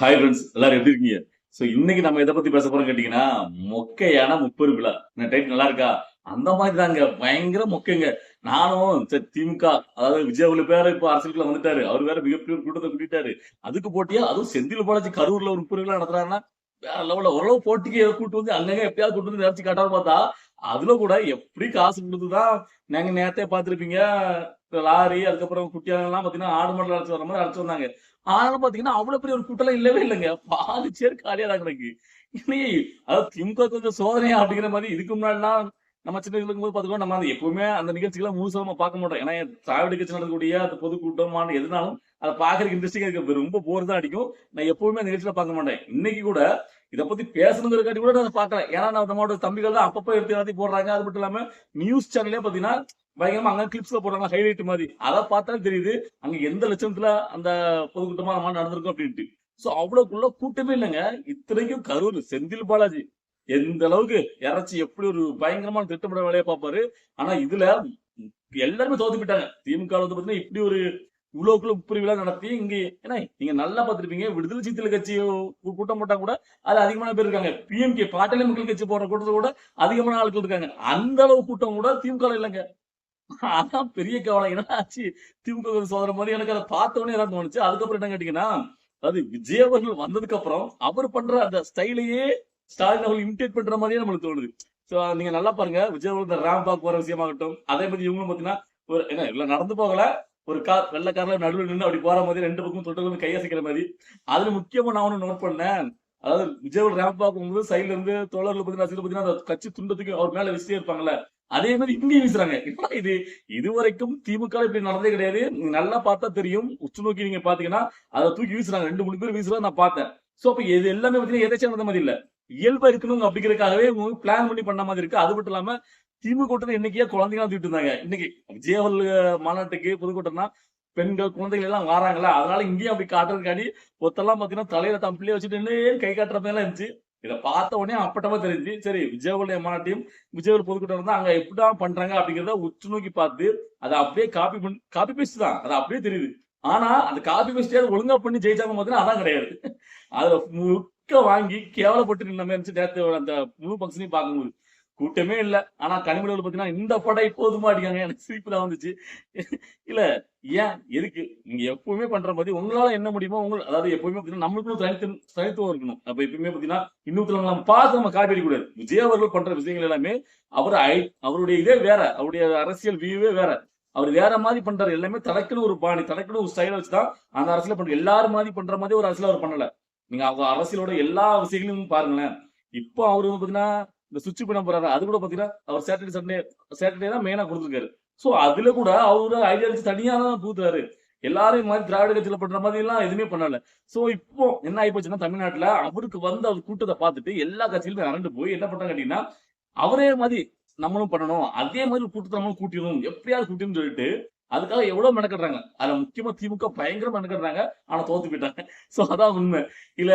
Hi friends எல்லாரும் எப்படி இருக்கீங்க? சோ இன்னைக்கு நம்ம எதை பத்தி பேச போறோம் கேட்டீங்கன்னா மொக்கையான முப்பது விழா. இந்த டைட் நல்லா இருக்கா? அந்த மாதிரி தாங்க பயங்கர மொக்கைங்க. நானும் சரி திமுக அதாவது விஜய் உள்ள பேர இப்ப அரசியலுக்குள்ள வந்துட்டாரு. அவர் வேற மிகப்பெரிய ஒரு கூட்டத்தை கூட்டிட்டாரு. அதுக்கு போட்டியா? அதுவும் செந்தில் பாலாஜி கரூர்ல ஒரு முப்பது விழா நடத்துறாங்கன்னா வேற லெவல்ல ஓரளவு போட்டிக்கு கூட்டு வந்து அங்கங்க எப்பயாவது கூட்டு வந்து நினைச்சு காட்டாம பார்த்தா அதுல கூட எப்படி காசு கொடுத்துதான் நாங்க நேரத்தே பார்த்திருப்பீங்க. லாரி அதுக்கப்புறம் குட்டியாங்க எல்லாம் பாத்தீங்கன்னா ஆடு மாடல் அழைச்சு வர மாதிரி அழைச்சு வந்தாங்க. ஆனாலும் பாத்தீங்கன்னா அவ்வளவு பெரிய ஒரு கூட்டம் இல்லவே இல்லைங்க. பாதி சேர் காலியா தான் கிடக்கு. இன்னைக்கு அதாவது திமுக கொஞ்சம் சோதனையா அப்படிங்கிற மாதிரி இதுக்கு முன்னாடிலாம் நம்ம சின்ன இருக்கும் இருக்கும்போது பாத்துக்கோ நம்ம அந்த எப்பவுமே அந்த நிகழ்ச்சிகளை முழுசா நம்ம பார்க்க மாட்டோம். ஏன்னா திராவிட கட்சி நடக்கக்கூடிய அந்த பொதுக்கூட்டமான எதுனாலும் அதை பாக்குறதுக்கு இன்ட்ரெஸ்டிங்கா இருக்கு ரொம்ப போர் தான் அடிக்கும். நான் எப்பவுமே அந்த நிகழ்ச்சியில பார்க்க மாட்டேன். இன்னைக்கு கூட இதை பத்தி பேசணுங்கிறக்காட்டி கூட நான் பார்க்கல. ஏன்னா நான் நம்மளோட தம்பிகள் தான் அப்பப்போ எடுத்து எல்லாத்தையும் போடுறாங்க. அது மட்டும் இல்லாம நியூஸ் சேனல்லே பாத்தீங்கன்னா பயங்கரமா அங்க கிளிப்ஸ்ல போடுறாங்க ஹைலைட் மாதிரி. அதை பார்த்தா தெரியுது அங்க எந்த லட்சணத்துல அந்த பொதுக்கூட்டமா நம்ம நடந்திருக்கும் அப்படின்ட்டு. சோ அவ்வளவுக்குள்ள கூட்டமே இல்லைங்க. இத்தனைக்கும் கரூர் செந்தில் பாலாஜி. எந்த அளவுக்கு இறச்சி எப்படி ஒரு பயங்கரமான திட்டமிட வேலையை பார்ப்பாரு. ஆனா இதுல எல்லாருமே தோத்து போயிட்டாங்க. திமுக வந்து பாத்தீங்கன்னா இப்படி ஒரு இவ்வளவுக்குள்ள முப்பது நடத்தி இங்க ஏன்னா நீங்க நல்லா பார்த்திருப்பீங்க. விடுதலை சிறுத்தைகள் கட்சி கூட்டம் போட்டா கூட அது அதிகமான பேர் இருக்காங்க. பிஎம்கே பாட்டாளி மக்கள் கட்சி போடுற கூட்டத்தை கூட அதிகமான ஆட்கள் இருக்காங்க. அந்த அளவு கூட்டம் கூட திமுக இல்லைங்க. அதான் பெரிய கவலை. என்ன ஆச்சு? திமுக க்கு சோதனை மாதிரி எனக்கு அதை பார்த்த உடனே தோணுச்சு. அதுக்கப்புறம் என்ன கேட்டீங்கன்னா அது விஜய் அவர்கள் வந்ததுக்கு அப்புறம் அவர் பண்ற அந்த ஸ்டைலையே ஸ்டாலின் அவர்கள் இமிடேட் பண்ற மாதிரியே நம்மளுக்கு தோணுது. சோ நீங்க நல்லா பாருங்க. விஜய் அவர்கள் இந்த ரேம் பாக் போற விஷயமாகட்டும் அதே மாதிரி இவங்களும் பாத்தீங்கன்னா ஒரு என்ன இல்ல நடந்து போகல. ஒரு கார் வெள்ள கார்ல நடுவில் நின்று அப்படி போற மாதிரி ரெண்டு பக்கம் தொட்டு வந்து கையசைக்கிற மாதிரி. அதுல முக்கியமா நான் ஒண்ணு நோட் பண்ணேன். அதாவது விஜய் ரேம் பாக்கும்போது சைட்ல இருந்து தோழர்கள் பார்த்தீங்கன்னா சைடுல பாத்தீங்கன்னா அந்த கட்சி துண்டத்துக்கு அவர் மேல விசிட்டே இருப்பாங்கல்ல. அதே மாதிரி இங்கேயும் வீசுறாங்க. இது? இதுவரைக்கும் திமுக இப்படி நடந்தே கிடையாது. நல்லா பார்த்தா தெரியும். உற்று நோக்கி நீங்க பாத்தீங்கன்னா அதை தூக்கி வீசுறாங்க. ரெண்டு மூணு பேர் வீசுறத நான் பார்த்தேன். சோ அப்ப இது எல்லாமே பாத்தீங்கன்னா எதாச்சும் நடந்த மாதிரி இல்ல. இயல்பா இருக்கணும் அப்படிங்கறதுக்காகவே பிளான் பண்ணி பண்ண மாதிரி இருக்கு. அது மட்டும் இல்லாம திமுக கூட்டத்தை இன்னைக்கே குழந்தைங்க தூக்கிட்டு இருந்தாங்க. இன்னைக்கு விஜயவல் மாநாட்டுக்கு புதுக்கூட்டம்னா பெண்கள் குழந்தைகள் எல்லாம் வராங்களா அதனால இங்கேயும் அப்படி காட்டுறதுக்காண்டி ஒத்தெல்லாம் பாத்தீங்கன்னா தலையில தம்பிலே வச்சுட்டு கை காட்டுற இருந்துச்சு. இதை பார்த்த உடனே அப்பட்டமா தெரிஞ்சு சரி விஜயவல் மாநாட்டையும் விஜயவல் பொதுக்கூட்டம் இருந்தா அங்க எப்படா பண்றாங்க அப்படிங்கிறத உற்று நோக்கி பார்த்து அதை அப்படியே காப்பி பண்ணி காப்பி பேஸ்ட் தான். அது அப்படியே தெரியுது. ஆனா அந்த காப்பி பேஸ்டே ஒழுங்கா பண்ணி ஜெயிச்சாங்க பார்த்தீங்கன்னா அதான் கிடையாது. அதுல முக்க வாங்கி கேவலப்பட்டு நின்ன மாதிரி இருந்துச்சு நேத்து அந்த முழு பங்க்ஷனையும் பார்க்கும்போது. கூட்டமே இல்ல. ஆனா கனிமொழிகள் பாத்தீங்கன்னா இந்த படை போதுமா அடிக்காங்க எனக்கு சிரிப்பு தான் வந்துச்சு. இல்ல ஏன்? எதுக்கு? நீங்க எப்பவுமே பண்ற மாதிரி உங்களால என்ன முடியுமோ உங்க அதாவது எப்பவுமே பாத்தீங்கன்னா நம்மளுக்கும் தனித்து தனித்துவம் இருக்கணும். அப்ப எப்பவுமே பாத்தீங்கன்னா இன்னொருத்தவங்க நம்ம பார்த்து நம்ம காப்பி கூடாது விஜய் அவர்கள் பண்ற விஷயங்கள் எல்லாமே அவர் ஐ- அவருடைய இதே வேற. அவருடைய அரசியல் வியூவே வேற. அவர் வேற மாதிரி பண்றாரு. எல்லாமே தனக்குன்னு ஒரு பாணி தனக்குன்னு ஒரு ஸ்டைல வச்சுதான் அந்த அரசியல பண்ற எல்லாரும் மாதிரி பண்ற மாதிரி ஒரு அரசியல் அவர் பண்ணல. நீங்க அவங்க அரசியலோட எல்லா விஷயங்களையும் பாருங்களேன். இப்போ அவரு பாத்தீங்கன்னா இந்த சுவிட்ச் பண்ண போறாரு அது கூட பாத்தீங்கன்னா அவர் சாட்டர்டே சண்டே சாட்டர்டே தான் மெயினா கொடுத்துருக்காரு. சோ அதுல கூட அவரு ஐடியா வச்சு தனியா தான் பூத்துறாரு எல்லாரையும் மாதிரி திராவிட கட்சியில பண்ற மாதிரி எல்லாம் எதுவுமே பண்ணல. சோ இப்போ என்ன ஆகி போச்சுன்னா தமிழ்நாட்டுல அவருக்கு வந்து அவர் கூட்டத்தை பார்த்துட்டு எல்லா கட்சியிலுமே அரண்டு போய் என்ன பண்றாங்க அப்படின்னா அவரே மாதிரி நம்மளும் பண்ணணும் அதே மாதிரி ஒரு கூட்டத்தை நம்மளும் கூட்டிடணும் எப்படியாவது கூட்டின்னு சொல்லிட்டு அதுக்காக எவ்வளவு மெனக்கடுறாங்க? அதுல முக்கியமா திமுக பயங்கர மெனக்கடுறாங்க. ஆனா தோத்து போயிட்டாங்க. சோ அதான் உண்மை. இல்ல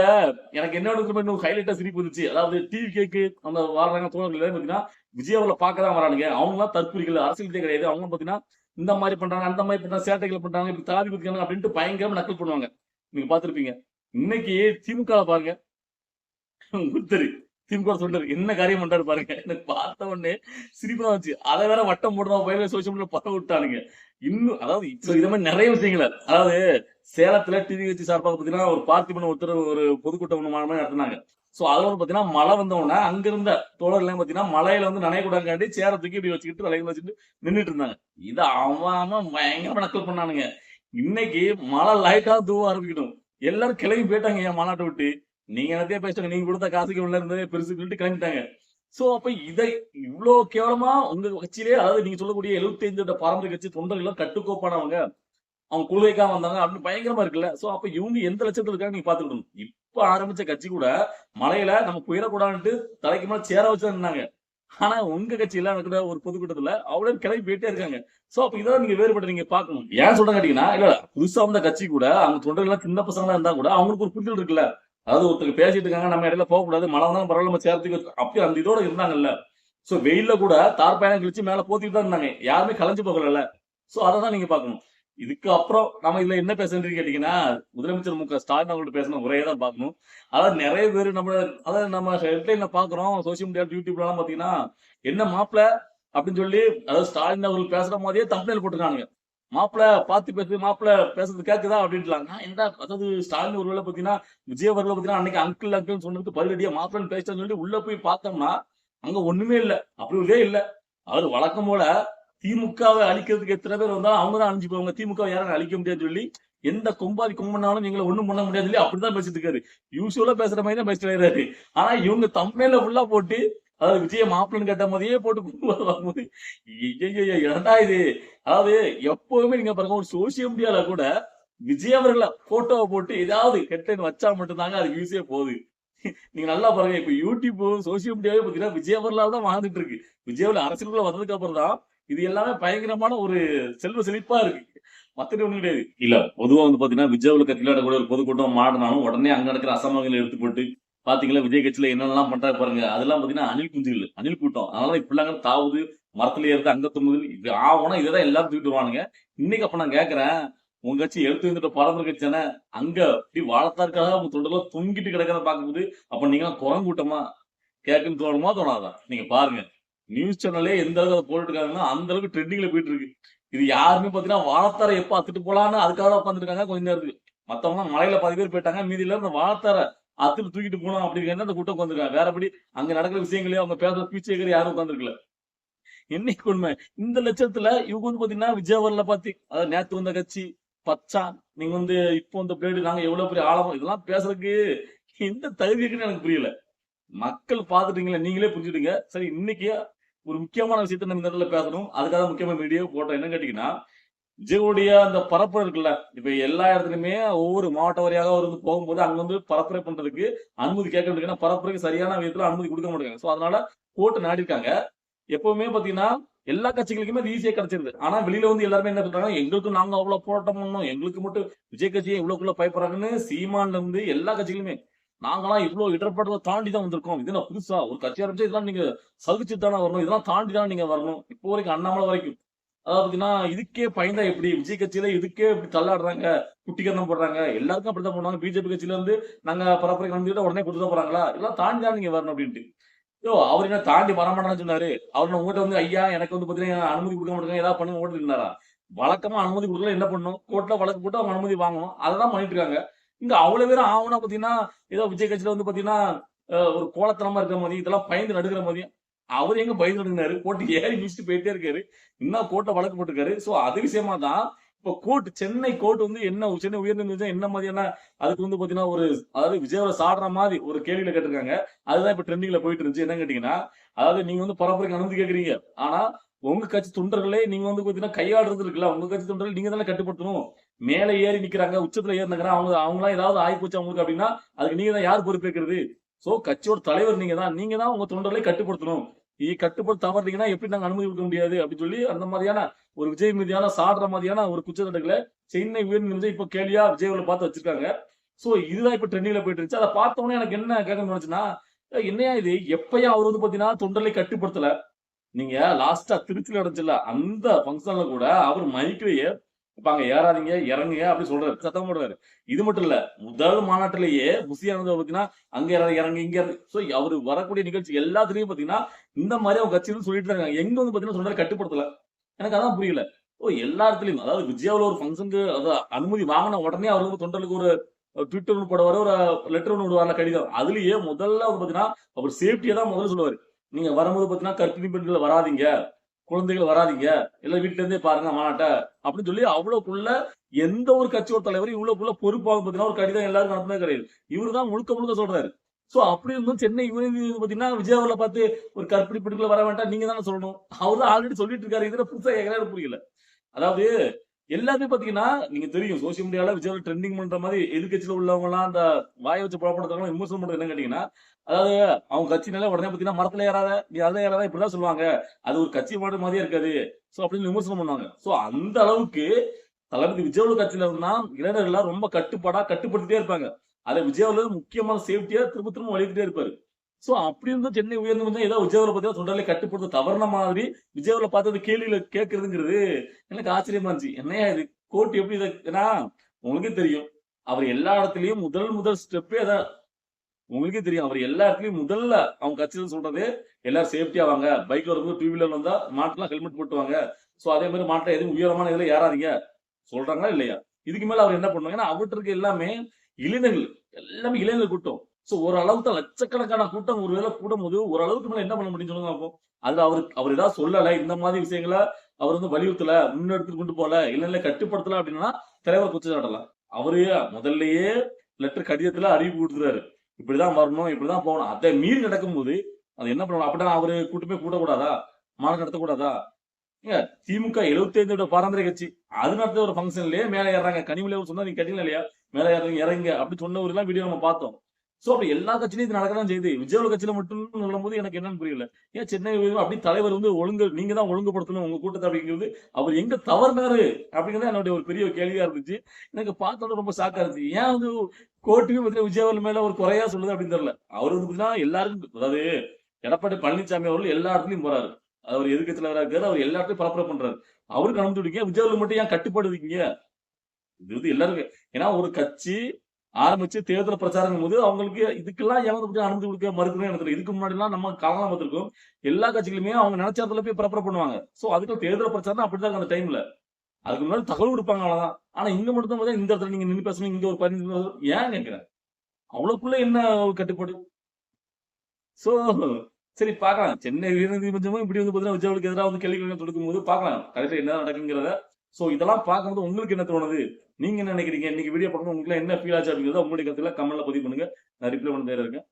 எனக்கு என்ன இன்னும் ஹைலைட்டா சிரிப்பு இருந்துச்சு அதாவது டிவி கேக்கு அந்த வாழ்றாங்க தோழர்கள் பாத்தீங்கன்னா விஜய் அவளை பார்க்க தான் வரானுங்க. அவங்க எல்லாம் தற்கொலைகள் அரசியல் கிடையாது. அவங்க பாத்தீங்கன்னா இந்த மாதிரி பண்றாங்க அந்த மாதிரி பண்றாங்க சேட்டைகள் பண்றாங்க இப்படி தாவி குதிக்கிறாங்க அப்படின்ட்டு பயங்கரமா நக்கல் பண்ணுவாங்க. நீங்க பாத்திருப்பீங்க இன்னைக்கு திமுக பாருங்க. ஒருத்தர் திமுக சொல்றாரு என்ன காரியம் பண்றாரு பாருங்க. எனக்கு பார்த்த உடனே சிரிப்பு தான் வச்சு அதை வேற வட்டம் போடுறோம் பயில சோசியல் மீடியா பரவ விட்டானுங்க. இன்னும் அதாவது இப்போ இது மாதிரி நிறைய விஷயங்கள். அதாவது சேலத்துல டிவி வச்சு சார்பாக பாத்தீங்கன்னா ஒரு பார்த்திபன் ஒருத்தர் ஒரு பொதுக்கூட்டம் ஒண்ணு மாதிரி நடத்தினாங்க. சோ அதுல வந்து பாத்தீங்கன்னா மழை வந்த அங்க இருந்த தோழர்கள் பாத்தீங்கன்னா மலையில வந்து நனையக்கூடாதுக்காண்டி சேர தூக்கி இப்படி வச்சுக்கிட்டு தலையில வச்சுட்டு நின்றுட்டு இருந்தாங்க. இதை அவன் பயங்கரமா நக்கல் பண்ணானுங்க. இன்னைக்கு மழை லைட்டா தூவ ஆரம்பிக்கணும் எல்லாரும் கிளம்பி போயிட்டாங்க என் மாநாட்டை விட்டு. நீங்க என்னத்தையே பேசிட்டாங்க. நீங்க கொடுத்த காசுக்கு உள்ள இருந்ததே பெருசு சொல்லிட்டு கிளம்பிட்டாங்க. சோ அப்ப இதை இவ்வளவு கேவலமா உங்க கட்சியிலே அதாவது நீங்க சொல்லக்கூடிய 75 ஐந்து பாரம்பரிய கட்சி தொண்டர்கள் கட்டுக்கோப்பானவங்க. அவங்க கொள்கைக்காக வந்தாங்க. அப்படின்னு பயங்கரமா இருக்குல்ல. சோ அப்ப இவங்க எந்த லட்சத்துல இருக்காங்க நீங்க பாத்துக்கணும் இப்ப ஆரம்பிச்ச கட்சி கூட மலையில நம்ம புயலக்கூடாதுன்ட்டு தலைக்கு மேல சேர வச்சு இருந்தாங்க ஆனா உங்க கட்சியில நடக்கிற ஒரு பொதுக்கூட்டத்துல அவ்வளவு கிளம்பி போயிட்டே இருக்காங்க. சோ அப்ப இதெல்லாம் நீங்க வேறுபட்ட நீங்க பாக்கணும் ஏன் சொல்றேன் கேட்டீங்கன்னா இல்ல புதுசா வந்த கட்சி கூட அவங்க தொண்டர்கள் எல்லாம் சின்ன பசங்களா இருந்தா கூட அவங்களுக்கு ஒரு புரிதல் இருக்குல்ல. அதாவது ஒருத்தங்க பேசிட்டு இருக்காங்க நம்ம இடையில போகக்கூடாது மழை வந்தாலும் பரவாயில்ல நம்ம சேர்த்துக்கு. அப்படி அந்த இதோட இருந்தாங்கல்ல. ஸோ வெயில கூட தார் பயணம் கழிச்சு மேலே போத்திட்டு தான் இருந்தாங்க. யாருமே கலைஞ்சு போகல ஸோ அதை தான் நீங்க பார்க்கணும். இதுக்கு அப்புறம் நம்ம இதுல என்ன பேசுறதுன்னு கேட்டீங்கன்னா முதலமைச்சர் மு க ஸ்டாலின் அவங்கள்ட்ட பேசின உரையை தான் பார்க்கணும். அதாவது நிறைய பேர் நம்ம அதாவது நம்ம ஹெட்லைன்ல பாக்குறோம் சோசியல் மீடியா யூடியூப்ல எல்லாம் பாத்தீங்கன்னா என்ன மாப்பிள அப்படின்னு சொல்லி அதாவது ஸ்டாலின் அவர்கள் பேசுற மாதிரியே தம்பனையில் போட்டுருக்காங்க மாப்பிள்ள பார்த்து பேசு மாப்பிள்ள பேசுறது கேக்குதா அப்படின்ட்டுலாங்க நான் என்ன அதாவது ஸ்டாலின் ஒருவேளை பாத்தீங்கன்னா விஜய் அவர்களை பாத்தீங்கன்னா அன்னைக்கு அங்கிள் அங்கிள் சொன்னதுக்கு பதிலடியா மாப்பிளன்னு பேசுறேன்னு சொல்லி உள்ள போய் பார்த்தோம்னா அங்க ஒண்ணுமே இல்ல. அப்படி இல்ல. அவர் வழக்கம் போல திமுகவை அழிக்கிறதுக்கு எத்தனை பேர் வந்தாலும் அவங்க தான் அழிஞ்சு போவாங்க திமுக யாரும் அழிக்க முடியாதுன்னு சொல்லி எந்த கொம்பாதி கும்பனாலும் எங்களை ஒண்ணும் பண்ண முடியாது சொல்லி அப்படிதான் பேசிட்டு இருக்காரு. யூஸ்வலா பேசுற மாதிரி தான் பேசிட்டு ஆனா இவங்க தம்பையில ஃபுல்லா போட்டு அதாவது விஜய மாப்பிள்ளன்னு கேட்ட மாதிரியே போட்டு கும்பல் வரும்போது ஐயையையோ, என்னடா இது? அதாவது எப்பவுமே நீங்க பாருங்க ஒரு சோசியல் மீடியால கூட விஜய் அவர்களை போட்டோவை போட்டு ஏதாவது ஹெட்லைன் வச்சா மட்டும்தாங்க அது யூஸே போகுது. நீங்க நல்லா பாருங்க இப்ப யூடியூப் சோசியல் மீடியாவே பாத்தீங்கன்னா விஜய் அவர்களால் தான் வாழ்ந்துட்டு இருக்கு. விஜய் அவர்கள் அரசியலுக்குள்ள வந்ததுக்கு அப்புறம் தான் இது எல்லாமே பயங்கரமான ஒரு செல்வ செழிப்பா இருக்கு. மத்தது ஒண்ணு கிடையாது. இல்ல பொதுவா வந்து பாத்தீங்கன்னா விஜய் அவர்களுக்கு கட்சியில கூட ஒரு பொதுக்கூட்டம் மாடினாலும் உடனே அங்க நடக்கிற அசம்பாவிகளை எடுத்து போட்டு பாத்தீங்களா விஜய் கட்சியில என்னென்னலாம் பண்றாரு பாருங்க. அதெல்லாம் பாத்தீங்கன்னா அணில் குஞ்சுகள் அணில் கூட்டம். அதனால இப்படிலாம் தாவுது மரத்துல ஏறுது அங்க தொங்குது. இது ஆகணும் இதான் எல்லாரும் தூக்கிட்டு வருவானுங்க. இன்னைக்கு அப்ப நான் கேக்குறேன் உங்க கட்சி எழுத்து வந்துட்டு பறந்து கட்சி அங்க இப்படி வாழத்தாருக்காக உங்க தொண்டெல்லாம் தொங்கிட்டு கிடக்கிறத பார்க்கும்போது அப்ப நீங்க குரங்கூட்டமா கேட்குன்னு தோணுமா தோணாதான் நீங்க பாருங்க. நியூஸ் சேனலே எந்த அளவுக்கு அதை போட்டுட்டு அந்த அளவுக்கு ட்ரெண்டிங்ல போயிட்டு இருக்கு இது யாருமே பாத்தீங்கன்னா வாழத்தார எப்ப அத்துட்டு போலான்னு அதுக்காக உட்காந்துருக்காங்க கொஞ்ச நேரத்துக்கு. மத்தவங்க மலையில பாதி பேர் போயிட்டாங்க மீதியில இந்த வாழத்தார அத்துல தூக்கிட்டு போனோம் அப்படிங்கிற அந்த கூட்டம் உட்காந்துருக்காங்க வேறபடி அங்க நடக்கிற விஷயங்களே அவங்க பேசுற பீச்சேக்கர் யாரும் உட்காந்துருக்கல என்னைக்கு உண்மை? இந்த லட்சத்துல இவங்க வந்து பாத்தீங்கன்னா விஜயவரில் பாத்தி அதாவது நேத்து வந்த கட்சி பச்சான் நீங்க வந்து இப்போ இந்த பிளேடு நாங்க எவ்வளவு பெரிய ஆழம் இதெல்லாம் பேசுறதுக்கு எந்த தகுதி இருக்குன்னு எனக்கு புரியல. மக்கள் பாத்துட்டீங்களா நீங்களே புரிஞ்சுடுங்க சரி இன்னைக்கு ஒரு முக்கியமான விஷயத்த நம்ம இந்த இடத்துல பேசணும். அதுக்காக முக்கியமான வீடியோ போட்டோம். என்ன கேட்டீங்கன்னா விஜயோடைய அந்த பரப்புரை இருக்குல்ல இப்ப எல்லா இடத்துலயுமே ஒவ்வொரு மாவட்ட வாரியாக அவர் வந்து போகும்போது அங்க வந்து பரப்புரை பண்றதுக்கு அனுமதி கேட்கறதுக்கு ஏன்னா பரப்புரைக்கு சரியான விதத்துல அனுமதி கொடுக்க மாட்டாங்க சோ அதனால கோர்ட்டு நாடிருக்காங்க எப்பவுமே பாத்தீங்கன்னா எல்லா கட்சிகளுக்குமே அது ஈஸியா கிடைச்சிருது. ஆனா வெளியில வந்து எல்லாருமே என்ன சொல்றாங்க எங்களுக்கு நாங்க அவ்வளவு போராட்டம் பண்ணோம் எங்களுக்கு மட்டும் விஜய் கட்சியை இவ்வளவுக்குள்ள பயப்படுறாங்கன்னு சீமான்ல இருந்து எல்லா கட்சிகளுமே நாங்களாம் இவ்வளவு இடர்பாடுகளை தாண்டி தான் வந்திருக்கோம். இது நான் புதுசா? ஒரு கட்சி ஆரம்பிச்சு இதெல்லாம் நீங்க சகிச்சு தானே வரணும்? இதெல்லாம் தாண்டி தான் நீங்க வரணும்? இப்போ வரைக்கும் அண்ணாமலை வரைக்கும் அதாவது பாத்தீங்கன்னா இதுக்கே பயந்தா எப்படி? விஜய் கட்சியில இதுக்கே இப்படி தள்ளாடுறாங்க குட்டிக்கரணம் போடுறாங்க எல்லாருக்கும் அப்படிதான் பண்ணுவாங்க பிஜேபி கட்சியில இருந்து நாங்க பரப்புரை வந்துட்டு உடனே கொடுத்து போறாங்களா? இதெல்லாம் தாண்டி தான் நீங்க வரணும் அப்படின்ட்டு. யோ அவர் என்ன தாண்டி வரமாட்டான்னு சொன்னாரு. அவர் உங்ககிட்ட வந்து ஐயா எனக்கு வந்து பாத்தீங்கன்னா அனுமதி கொடுக்க மாட்டாங்க ஏதாவது பண்ணுங்க ஓட்டு இருந்தாரா? வழக்கமா அனுமதி கொடுக்கல என்ன பண்ணும்? கோர்ட்ல வழக்கு போட்டு அவங்க அனுமதி வாங்கணும் அதான் பண்ணிட்டு இருக்காங்க. இங்க அவ்வளவு பேரும் ஆகும்னா பாத்தீங்கன்னா ஏதோ விஜய் கட்சியில வந்து பாத்தீங்கன்னா ஒரு கோலத்தனமா இருக்கிற மாதிரி இதெல்லாம் பயந்து நடுக்கிற மாதிரியும் அவர் எங்க பயந்து நடுங்கினாரு ஏறி மிச்சிட்டு போயிட்டே இருக்காரு. இன்னும் கோர்ட்டை வழக்கு போட்டிருக்காரு. சோ அது விஷயமா தான் இப்போ கோர்ட் சென்னை கோர்ட் வந்து என்ன சென்னை உயர்நீதிமன்றம் என்ன மாதிரியான அதுக்கு வந்து பாத்தீங்கன்னா ஒரு அதாவது விஜயோட சாடுற மாதிரி ஒரு கேள்வியில கேட்டிருக்காங்க. அதுதான் இப்ப ட்ரெண்டிங்ல போயிட்டு இருந்துச்சு. என்ன கேட்டீங்கன்னா அதாவது நீங்க வந்து பரப்புரைக்கு அனுமதி கேக்குறீங்க. ஆனா உங்க கட்சி தொண்டர்களே நீங்க வந்து பாத்தீங்கன்னா கையாடுறது இருக்குல்ல உங்க கட்சி தொண்டர்கள் நீங்க தானே கட்டுப்படுத்தணும். மேல ஏறி நிக்கிறாங்க உச்சத்துல ஏறி நிக்கிறாங்க. அவங்க அவங்களாம் ஏதாவது ஆகி போச்சு அவங்களுக்கு அப்படின்னா அதுக்கு நீங்க தான் யார் பொறுப்பேற்கிறது? சோ கட்சியோட தலைவர் நீங்க தான். நீங்க தான் உங்க தொண்டர்களை கட்டுப்படுத்தணும். நீ கட்டுப்படுத்த தவறுறீங்கன்னா எப்படி நாங்க அனுமதி கொடுக்க முடியாது அப்படின்னு சொல்லி அந்த மாதிரியான ஒரு விஜய் மீதியான சாடுற மாதிரியான ஒரு குற்றச்சாட்டுகளை சென்னை உயர்நீதிமன்றம் இப்ப கேள்வியா விஜய்களை பார்த்து வச்சிருக்காங்க. சோ இதுதான் இப்ப ட்ரெண்டிங்ல போயிட்டு இருந்துச்சு. அதை பார்த்த எனக்கு என்ன கேட்க நினைச்சுன்னா என்னையா இது? எப்பயா அவர் வந்து பாத்தீங்கன்னா தொண்டர்களை கட்டுப்படுத்தல? நீங்க லாஸ்டா திருச்சியில் நடந்துச்சுல அந்த ஃபங்க்ஷன்ல கூட அவர் மைக்கிலேயே இப்ப அங்க ஏறாதீங்க இறங்குங்க அப்படி சொல்றாரு. சத்தம் போடுறாரு. இது மட்டும் இல்ல முதல் மாநாட்டிலேயே முசியானது பாத்தீங்கன்னா அங்க இறங்க இறங்கு இங்க சோ அவரு வரக்கூடிய நிகழ்ச்சி எல்லாத்துலயும் பாத்தீங்கன்னா இந்த மாதிரி அவங்க கட்சியில சொல்லிட்டு இருக்காங்க. எங்க வந்து பாத்தீங்கன்னா சொல்றாரு கட்டுப்படுத்தல. எனக்கு அதான் புரியல. ஓ எல்லா இடத்துலயும் அதாவது விஜயாவில் ஒரு ஃபங்க்ஷனுக்கு அதாவது அனுமதி வாங்கின உடனே அவர் வந்து ஒரு ட்விட்டர் ஒன்று போடுவாரு ஒரு லெட்டர் ஒன்று விடுவார்ல கடிதம். அதுலயே முதல்ல வந்து பாத்தீங்கன்னா அவர் சேஃப்டியை தான் முதல்ல சொல்லுவாரு. நீங்க வரும்போது பாத்தீங்கன்னா கர்ப்பிணி பெண்கள் வராதீங்க. குழந்தைகள் வராதீங்க. எல்லாம் வீட்டுல இருந்தே பாருங்க மாநாட்ட அப்படின்னு சொல்லி அவ்வளவுக்குள்ள எந்த ஒரு கட்சியோட தலைவர் இவ்வளவுக்குள்ள பொறுப்பாக பாத்தீங்கன்னா ஒரு கடிதம் எல்லாரும் நடந்ததே கிடையாது. இவரு தான் முழுக்க முழுக்க சொல்றாரு. சோ அப்படி இருந்தும் சென்னை யூனியன் பாத்தீங்கன்னா விஜயாவில் பார்த்து ஒரு கற்பிடி பெண்களை வர வேண்டாம் நீங்க தானே சொல்லணும். அவர் தான் ஆல்ரெடி சொல்லிட்டு இருக்காரு. இதுல புதுசா எங்கேயாவது புரியல. அதாவது எல்லாமே பாத்தீங்கன்னா நீங்க தெரியும் சோசியல் மீடியால விஜயாவில் ட்ரெண்டிங் பண்ற மாதிரி எதிர்கட்சியில உள்ளவங்க எல்லாம் அந்த வாயை வச்சு புறப்படுறவங்க விமர்சனம் பண்றது என்ன கேட்டீங்கன்னா அதாவது அவங்க கட்சினால உடனே பாத்தீங்கன்னா மரத்துல ஏறாத நீ அதுல ஏறாத இப்படிதான் சொல்லுவாங்க. அது ஒரு கட்சி மாடு மாதிரியே இருக்காது. சோ அப்படின்னு விமர்சனம் பண்ணுவாங்க. சோ அந்த அளவுக்கு தளபதி விஜயோட கட்சியில இருந்தா இளைஞர்கள் ரொம்ப கட்டுப்பாடா கட்டுப்படுத்திட்டே இருப்பாங்க. அதை விஜயாவில் முக்கியமான சேஃப்டியா திரும்ப திரும்ப வலியுறுத்திட்டே இருப்பாரு. சோ அப்படி இருந்தா சென்னை உயர்நீதிமன்றம் ஏதாவது விஜயவுல பார்த்தீங்கன்னா சொந்த கட்டுப்படுத்த தவறின மாதிரி விஜயாவில் பார்த்தது கேள்வியில கேட்கறதுங்கிறது எனக்கு ஆச்சரியமா இருந்துச்சு. என்னையா இது? கோர்ட் எப்படி இதை ஏன்னா உங்களுக்கே தெரியும். அவர் எல்லா இடத்துலயும் முதல் முதல் ஸ்டெப்பே அதான் உங்களுக்கே தெரியும் அவர் எல்லா இடத்துலயும் முதல்ல அவங்க கட்சியில் சொல்றது எல்லாரும் சேஃப்டியா வாங்க. பைக்ல வரும்போது டூ வீலர் வந்தா மாட்டெல்லாம் ஹெல்மெட் போட்டுவாங்க. ஸோ சோ அதே மாதிரி மாட்டில் எதுவும் உயரமான இதுல ஏறாதீங்க. சொல்றாங்களா இல்லையா? இதுக்கு மேல அவர் என்ன பண்ணுவாங்க ஏன்னா அவர்கிட்ட இருக்க எல்லாமே இளைஞர்கள் எல்லாமே இளைஞர்கள் கூட்டம். சோ ஓரளவுக்கு தான் லட்சக்கணக்கான கூட்டம் ஒருவேளை கூடும் போது ஓரளவுக்கு மேல என்ன பண்ண முடியும் சொல்லுங்க அப்போ? அதுல அவர் அவர் ஏதாவது சொல்லல இந்த மாதிரி விஷயங்களை அவர் வந்து வலியுறுத்தல முன்னெடுத்து கொண்டு போல இல்ல கட்டுப்படுத்தல அப்படின்னா தலைவர் குற்றச்சாட்டலாம் அவரு முதல்லயே லெட்டர் கடிதத்துல அறிவிப்பு கொடுத்துறாரு இப்படிதான் வரணும் இப்படிதான் போகணும். அதை மீறி நடக்கும்போது அது என்ன பண்ணணும்? அப்படின்னா அவரு கூட்டமே கூடக்கூடாதா மாநாடு நடத்தக்கூடாதா? ஏங்க திமுக 75 விட பாரம்பரிய கட்சி. அது நடத்த ஒரு ஃபங்க்ஷன்லயே மேலே ஏறாங்க கனிமொழி சொன்னா நீங்க கேட்டீங்களா இல்லையா? மேலே ஏறுறீங்க இறங்க அப்படி சொன்னவர் எல்லாம் வீடியோ நம்ம பார்த்தோம். சோ அப்படி எல்லா கட்சியிலும் இது நடக்கதான் செய்யுது. விஜயோட கட்சியில மட்டும் சொல்லும்போது எனக்கு என்னன்னு புரியல. ஏன் சென்னை அப்படி தலைவர் வந்து ஒழுங்கு நீங்க தான் ஒழுங்குபடுத்தணும் உங்க கூட்டத்தை அப்படிங்கிறது அவர் எங்க தவறுனாரு அப்படிங்கிறது என்னுடைய ஒரு பெரிய கேள்வியா இருந்துச்சு. எனக்கு பார்த்தோட ரொம்ப ஷாக்கா இருந்துச்சு. ஏன் வந்து கோர்ட்டுக்கு பார்த்தீங்கன்னா விஜயவர் மேல ஒரு குறையா சொல்லுது அப்படின்னு தெரியல. அவர் வந்து பார்த்தீங்கன்னா எல்லாருக்கும் அதாவது எடப்பாடி பழனிசாமி அவர்கள் எல்லா இடத்துலயும் போறாரு. அவர் எதிர்க்கட்சியில இருக்காரு அவர் எல்லா இடத்துலயும் பரப்புரை பண்றாரு. அவருக்கு அனுப்பிச்சுடுங்க விஜயவர் மட்டும் ஏன் கட்டுப்பாடு இருக்கீங்க இது வந்து எல்லாருக்கும் ஏன்னா ஒரு கட்சி ஆரம்பிச்சு தேர்தல் பிரச்சாரங்கும் போது அவங்களுக்கு இதுக்கெல்லாம் ஏமாந்து வந்து அனுமதி கொடுக்க மறுக்கிறேன் எனக்கு இதுக்கு முன்னாடி எல்லாம் நம்ம காலம் பார்த்திருக்கோம். எல்லா கட்சிகளுமே அவங்க நினைச்ச இடத்துல போய் ப்ரிப்பர் பண்ணுவாங்க. சோ அதுக்கு தேர்தல் பிரச்சாரம் அப்படிதான் அந்த டைம்ல அதுக்கு முன்னாடி தகவல் கொடுப்பாங்க அவ்வளவுதான். ஆனா இங்க மட்டும் தான் பார்த்தா இந்த இடத்துல நீங்க நின்று பேசணும் இங்க ஒரு பதினஞ்சு ஏன் கேட்கிறேன்? அவ்வளவுக்குள்ள என்ன கட்டுப்பாடு? சோ சரி பார்க்கலாம். சென்னை உயர்நீதிமன்றமும் இப்படி வந்து பாத்தீங்கன்னா விஜயவுக்கு எதிராக வந்து கேள்வி தொடுக்கும் போது பார்க்கலாம். கடைசியில் என்ன நடக்குங்கிறத. சோ இதெல்லாம் பார்க்கும்போது உங்களுக்கு என்ன தோணுது? நீங்க என்ன நினைக்கிறீங்க? இன்னைக்கு வீடியோ பண்ணுங்க உங்களுக்கு என்ன ஃபீல் ஆச்சு அப்படிங்கிறத உங்களுடைய கருத்துல கமெண்ட்ல பதிவு பண்ணுங்க. நான் ரிப்ளை பண்ண இருக்கேன்.